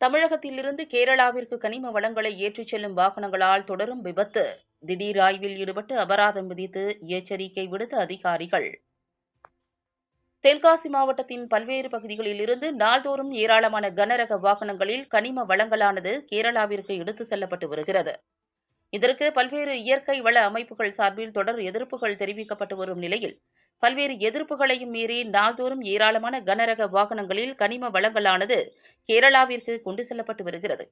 தமிழகத்திலிருந்து கேரளாவிற்கு கனிம வளங்களை ஏற்றிச் செல்லும் வாகனங்களால் தொடரும் விபத்து. திடீர் ஆய்வில் ஈடுபட்டு அபராதம் விதித்து எச்சரிக்கை விடுத்த அதிகாரிகள். தென்காசி மாவட்டத்தின் பல்வேறு பகுதிகளில் இருந்து நாள்தோறும் ஏராளமான கனரக வாகனங்களில் கனிம வளங்களானது கேரளாவிற்கு எடுத்துச் செல்லப்பட்டு வருகிறது. இதற்கு பல்வேறு இயற்கை வள அமைப்புகள் சார்பில் தொடர் எதிர்ப்புகள் தெரிவிக்கப்பட்டு வரும் நிலையில் பல்வேறு எதிர்ப்புகளையும் மீறி நாள்தோறும் ஏராளமான கனரக வாகனங்களில் கனிம வளங்களானது கேரளாவிற்கு கொண்டு செல்லப்பட்டு வருகிறது.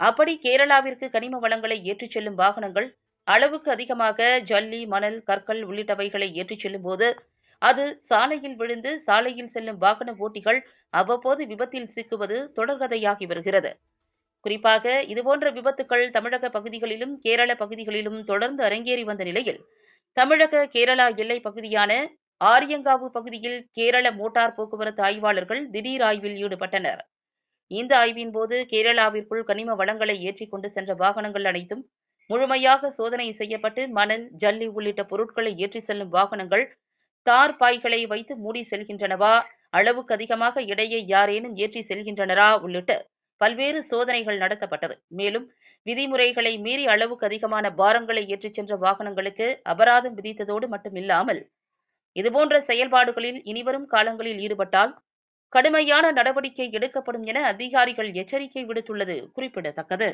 அப்படி கேரளாவிற்கு கனிம வளங்களை ஏற்றிச் செல்லும் வாகனங்கள் அளவுக்கு அதிகமாக ஜல்லி மணல் கற்கள் உள்ளிட்டவைகளை ஏற்றிச் செல்லும் போது அது சாலையில் விழுந்து சாலையில் செல்லும் வாகன ஓட்டிகள் அவ்வப்போது விபத்தில் சிக்குவது தொடர்கதையாகி வருகிறது. குறிப்பாக இதுபோன்ற விபத்துக்கள் தமிழக பகுதிகளிலும் கேரள பகுதிகளிலும் தொடர்ந்து அரங்கேறி வந்த நிலையில் தமிழக கேரளா எல்லை பகுதியான ஆரியங்காவு பகுதியில் கேரள மோட்டார் போக்குவரத்து ஆய்வாளர்கள் திடீர் ஆய்வில் ஈடுபட்டனர். இந்த ஆய்வின் போது கேரளாவிற்குள் கனிம வளங்களை ஏற்றிக் கொண்டு சென்ற வாகனங்கள் அனைத்தும் முழுமையாக சோதனை செய்யப்பட்டு மணல் ஜல்லி உள்ளிட்ட பொருட்களை ஏற்றி செல்லும் வாகனங்கள் தார் பாய்களை வைத்து மூடி செல்கின்றனவா அளவுக்கு அதிகமாக இடையே யாரேனும் ஏற்றி செல்கின்றனரா உள்ளிட்ட பல்வேறு சோதனைகள் நடத்தப்பட்டது. மேலும் விதிமுறைகளை மீறி அளவுக்கு அதிகமான பாரங்களை ஏற்றிச் சென்ற வாகனங்களுக்கு அபராதம் விதித்ததோடு மட்டுமில்லாமல் இதுபோன்ற செயல்பாடுகளில் இனிவரும் காலங்களில் ஈடுபட்டால் கடுமையான நடவடிக்கை எடுக்கப்படும் என அதிகாரிகள் எச்சரிக்கை விடுத்துள்ளது குறிப்பிடத்தக்கது.